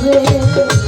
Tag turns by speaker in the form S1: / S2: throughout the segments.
S1: শিবাজে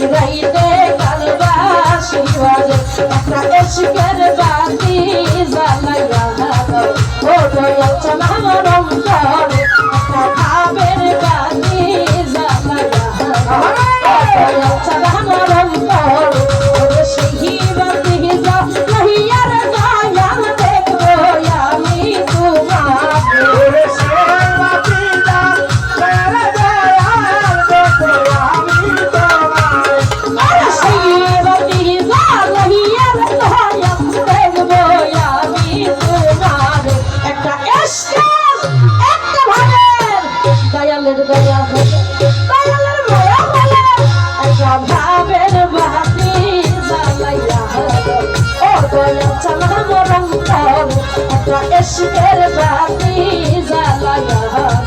S1: শিরাইতে কারবাসি বাজে একটা এসকের বাতি জ্বালাইয়া আশিকের বাতি জ্বালায়